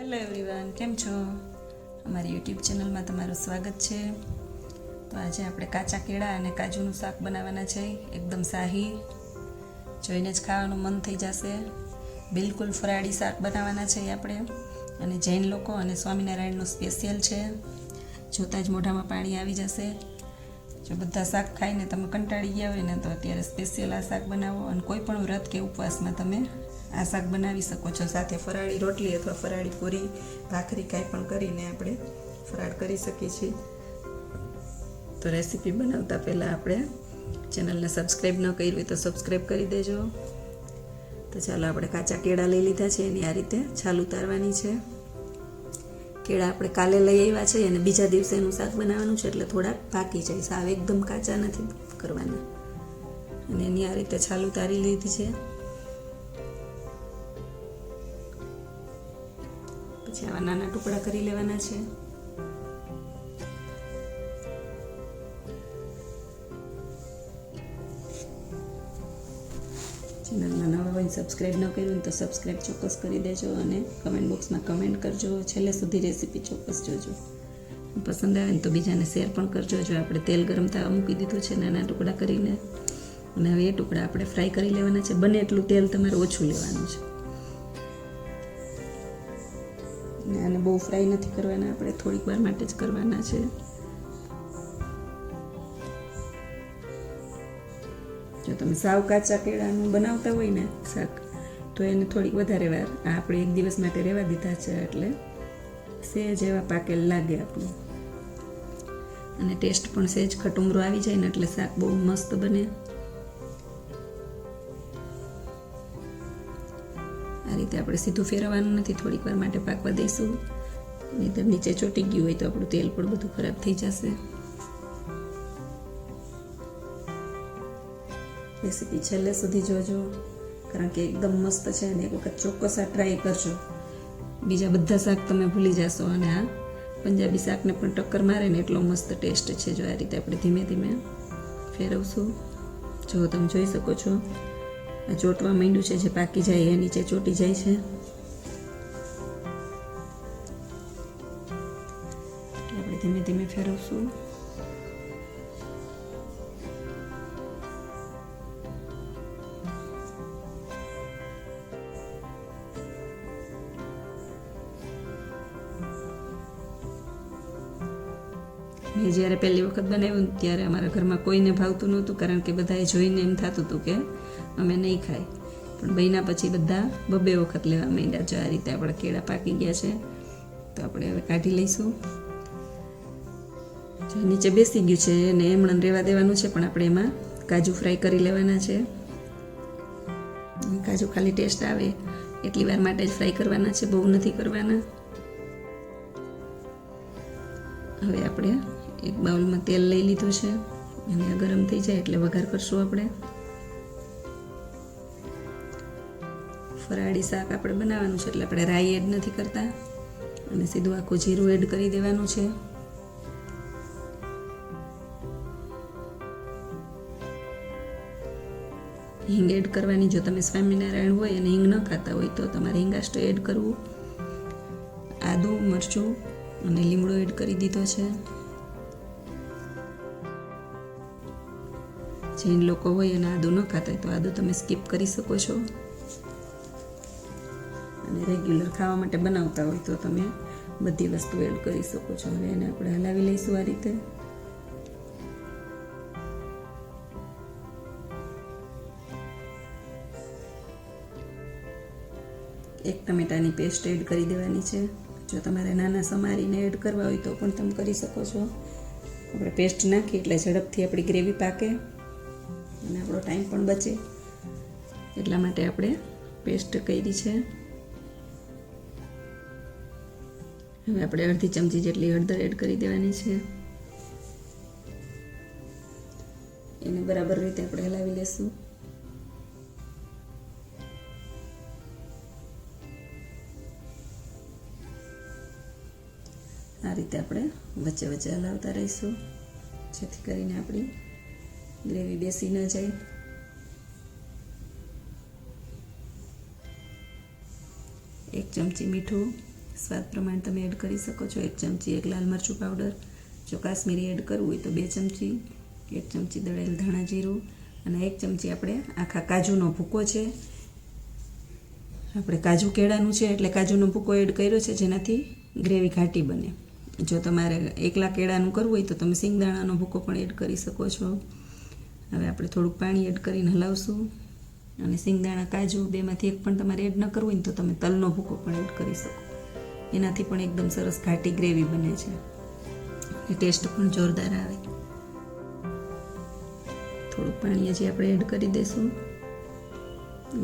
Hello everyone કેમ છો? અમારી યુટ્યુબ ચેનલમાં તમારું સ્વાગત છે. તો આજે આપણે કાચા કેળા અને કાજુનું શાક બનાવવાના છે, એકદમ શાહી. જોઈને જ ખાવાનું મન થઈ જશે. બિલકુલ ફરાળી શાક બનાવવાના છે આપણે. અને જૈન લોકો અને સ્વામિનારાયણનું સ્પેશિયલ છે. જોતાં જ મોઢામાં પાણી આવી જશે. જો બધા શાક ખાઈને તમે કંટાળી ગયા હોય ને તો અત્યારે સ્પેશિયલ આ શાક બનાવો અને કોઈ પણ વ્રત કે ઉપવાસમાં તમે આ શાક બનાવી શકો છો. સાથે ફરાળી રોટલી અથવા ફરાળી પૂરી, ભાખરી કાંઈ પણ કરીને આપણે ફરાળ કરી શકીએ છીએ. તો રેસીપી બનાવતા પહેલાં આપણે ચેનલને સબસ્ક્રાઈબ ન કરી હોય તો સબસ્ક્રાઈબ કરી દેજો. તો ચાલો આપણે કાચા કેળા લઈ લીધા છે. એની આ રીતે છાલ ઉતારવાની છે. કેળા આપણે કાલે લઈ આવ્યા છે અને બીજા દિવસે એનું શાક બનાવવાનું છે એટલે થોડાક પાકી જાય. સાવ એકદમ કાચા નથી કરવાના. અને એની આ રીતે છાલ ઉતારી લીધી છે. પછી આવા નાના ટુકડા કરી લેવાના છે. ચેનલમાં નવા હોય સબસ્ક્રાઈબ ન કર્યું ને તો સબસ્ક્રાઈબ ચોક્કસ કરી દેજો અને કમેન્ટ બોક્સમાં કમેન્ટ કરજો. છેલ્લે સુધી રેસીપી ચોક્કસ જોજો. પસંદ આવે ને તો બીજાને શેર પણ કરજો. જો આપણે તેલ ગરમ થવા મૂકી દીધું છે નાના ટુકડા કરીને. અને હવે એ ટુકડા આપણે ફ્રાય કરી લેવાના છે. બને એટલું તેલ તમારે ઓછું લેવાનું છે. અને આને બહુ ફ્રાય નથી કરવાના, આપણે થોડીક વાર માટે જ કરવાના છે. જો તમે સાવ કાચા કેળાનું બનાવતા હોય ને શાક, તો એને થોડીક વધારે વાર આપણે એક દિવસ માટે રહેવા દીધા છે એટલે સેજ એવા પાકેલ લાગે આપણું. અને ટેસ્ટ પણ સેજ ખટુમરો આવી જાય ને એટલે શાક બહુ મસ્ત બને. રીતે આપણે સીધું ફેરવવાનું નથી. થોડીક વાર માટે પાકવા દઈશું. નહીંતર નીચે ચોટી ગયું હોય તો આપણું તેલ પણ બધું ખરાબ થઈ જશે. રેસીપી છેલ્લે સુધી જોજો, કારણ કે એકદમ મસ્ત છે અને એક વખત ચોક્કસ આ ટ્રાય કરજો. બીજા બધા શાક તમે ભૂલી જશો અને આ પંજાબી શાકને પણ ટક્કર મારે ને એટલો મસ્ત ટેસ્ટ છે જો આ રીતે આપણે ધીમે ધીમે ફેરવશું. જો તમે જોઈ શકો છો ચોટવા માંડ્યું છે, જે પાકી જાય એ નીચે ચોટી જાય છે. આપણે ધીમે ધીમે ફેરવશું. જ્યારે પહેલી વખત બનાવ્યું ત્યારે અમારા ઘરમાં કોઈને ભાવતું નહોતું, કારણ કે બધાએ જોઈને એમ થતું હતું કે અમે નહીં ખાય પણ બન્યા પછી બધા બબે વખત લેવા માંડ્યા જો આ રીતે આપણા કેળા પાકી ગયા છે. તો આપણે હવે કાઢી લઈશું. જો નીચે બેસી ગયું છે અને એમણે રહેવા દેવાનું છે, પણ આપણે એમાં કાજુ ફ્રાય કરી લેવાના છે. કાજુ ખાલી ટેસ્ટ આવે. એટલી વાર માટે જ ફ્રાય કરવાના છે. બહુ નથી કરવાના. હવે આપણે એક બાઉલમાં તેલ લઈ લીધું છે. અને આ ગરમ થઈ જાય એટલે વઘાર કરશું આપણે. ફરાળી શાક આપણે બનાવવાનું છે એટલે આપણે રાઈ એડ નથી કરતા. અને સીધું આખું જીરું એડ કરી દેવાનું છે. હિંગ એડ કરવાની, જો તમે સ્વામિનારાયણ હોય અને હિંગ ન ખાતા હોય તો તમારે હિંગાસ્ટ એડ કરવું. આદું, મરચું અને લીમડો એડ કરી દીધો છે. જૈન લોકો હોય અને આદું ન ખાતા હોય, તો આદુ તમે સ્કીપ કરી શકો છો. અને રેગ્યુલર ખાવા માટે બનાવતા હોય તો તમે બધી વસ્તુ એડ કરી શકો છો. હવે એને આપણે હલાવી લઈશું આ રીતે. એક ટમેટાની પેસ્ટ એડ કરી દેવાની છે. જો તમારે નાના સમારીને એડ કરવા હોય તો પણ તમે કરી શકો છો. આપણે પેસ્ટ નાખી એટલે ઝડપથી આપણી ગ્રેવી પાકે. ટાઈમ પણ બચે. એટલા માટે આપણે પેસ્ટ કરી છે. હવે આપણે અડધી ચમચી જેટલી હળદર એડ કરી દેવાની છે. એને બરાબર રીતે આપણે હલાવી લેશું. આ રીતે આપણે વચ્ચે વચ્ચે હલાવતા રહીશું. જેથી કરીને આપણી ગ્રેવી બેસી ન જાય. એક ચમચી મીઠું. સ્વાદ પ્રમાણે તમે એડ કરી શકો છો. એક ચમચી એક લાલ મરચું પાવડર જો કાશ્મીરી એડ કરવું હોય તો બે ચમચી. એક ચમચી દળેલ ધાણા જીરું. અને એક ચમચી આપણે આખા કાજુનો ભૂકો છે. આપણે કાજુ કેળાનું છે એટલે કાજુનો ભૂકો એડ કર્યો છે જેનાથી ગ્રેવી ઘાટી બને. જો તમારે એકલા કેળાનું કરવું હોય તો તમે સિંગદાણાનો ભૂકો પણ એડ કરી શકો છો. હવે આપણે થોડુંક પાણી એડ કરીને હલાવશું. અને સિંગદાણા, કાજુ બેમાંથી એક પણ તમારે એડ ન કરવું હોય તો તમે તલનો ભૂકો પણ એડ કરી શકો. એનાથી પણ એકદમ સરસ ઘાટી ગ્રેવી બને છે. અને ટેસ્ટ પણ જોરદાર આવે. થોડુંક પાણી હજી આપણે એડ કરી દઈશું.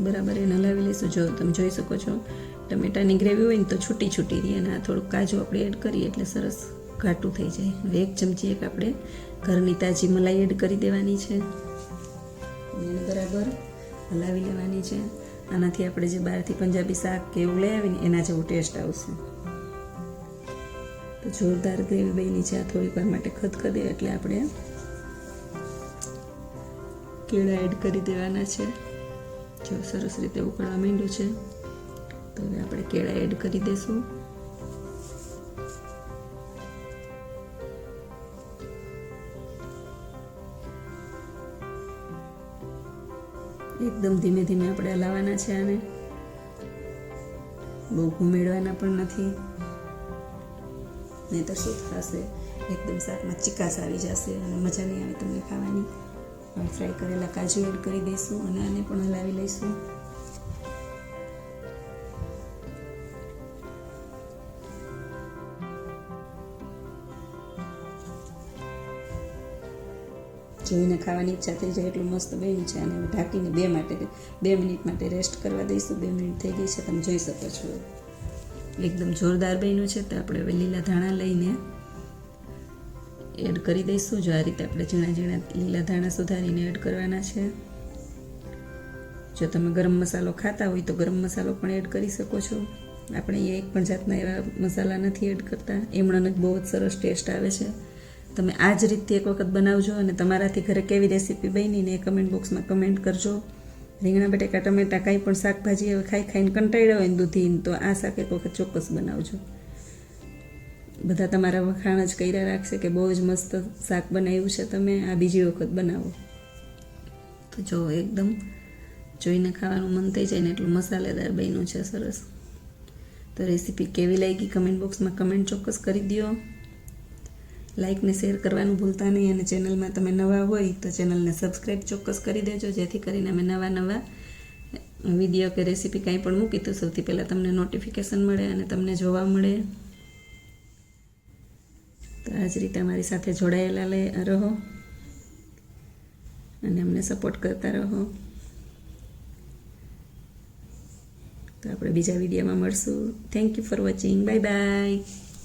બરાબર, એને હલાવી લઈશું. જો તમે જોઈ શકો છો, ટમેટાની ગ્રેવી હોય ને તો છૂટી છૂટી રહી અને આ થોડુંક કાજુ આપણે એડ કરીએ એટલે સરસ ઘાટું થઈ જાય. હવે એક ચમચી એક આપણે ઘરની તાજી મલાઈ એડ કરી દેવાની છે. એને બરાબર હલાવી લેવાની છે. આનાથી આપણે જે બહારથી પંજાબી શાક કે એવું લઈ આવીને એના જેવો ટેસ્ટ આવશે. તો જોરદાર ગ્રેવી બની છે આ થોડીક વાર માટે ખદખદે એટલે આપણે કેળા એડ કરી દેવાના છે. જો સરસ રીતે ઉકળવા માંડ્યું છે. તો હવે આપણે કેળા એડ કરી દઈશું એકદમ ધીમે ધીમે આપણે હલાવવાના છે આને. બહુ ઘૂમેડવાના પણ નથી. નહીં તો શું થશે? એકદમ શાકમાં ચિકાસ આવી જશે અને મજા નહીં આવે તમને ખાવાની. ફ્રાય કરેલા કાજુ એડ કરી દઈશું અને આને પણ હલાવી લઈશું. જોઈને ખાવાની ઈચ્છા થઈ જાય એટલું મસ્ત બન્યું છે અને ઢાંકીને બે માટે બે મિનિટ માટે રેસ્ટ કરવા દઈશું. બે મિનિટ થઈ ગઈ છે, તમે જોઈ શકો છો. એકદમ જોરદાર બન્યું છે, તો આપણે હવે લીલા ધાણા લઈને એડ કરી દઈશું. જો આ રીતે આપણે ઝીણા ઝીણા લીલા ધાણા સુધારીને એડ કરવાના છે. જો તમે ગરમ મસાલો ખાતા હોય તો ગરમ મસાલો પણ એડ કરી શકો છો. આપણે એક પણ જાતના એવા મસાલા નથી એડ કરતા. એમણાનો બહુ જ સરસ ટેસ્ટ આવે છે. તમે આ જ રીતથી એક વખત બનાવજો અને તમારાથી ઘરે કેવી રેસીપી બની ને એ કમેન્ટ બોક્સમાં કમેન્ટ કરજો. રીંગણા, બટેકા, ટમેટા, કાંઈ પણ શાકભાજી હવે ખાઈ ખાઈને કંટાળ્યા હોય ને દૂધીને, તો આ શાક એક વખત ચોક્કસ બનાવજો. બધા તમારા વખાણ જ કર્યા રાખશે કે બહુ જ મસ્ત શાક બનાવ્યું છે તમે, આ બીજી વખત બનાવો. તો જો એકદમ જોઈને ખાવાનું મન થઈ જાય ને એટલું મસાલેદાર બન્યું છે સરસ. તો રેસીપી કેવી લાગી? કમેન્ટ બોક્સમાં કમેન્ટ ચોક્કસ કરી દો લાઇક ને શેર કરવાનું ભૂલતા નહીં અને ચેનલમાં તમે નવા હોય તો ચેનલને સબસ્ક્રાઈબ ચોક્કસ કરી દેજો, જેથી કરીને અમે નવા નવા વીડિયો કે રેસીપી કાંઈ પણ મૂકી તો સૌથી પહેલાં તમને નોટિફિકેશન મળે અને તમને જોવા મળે. તો આ જ રીતે અમારી સાથે જોડાયેલા લે, રહો. અને અમને સપોર્ટ કરતા રહો. તો આપણે બીજા વિડીયોમાં મળશું. Thank you for watching bye bye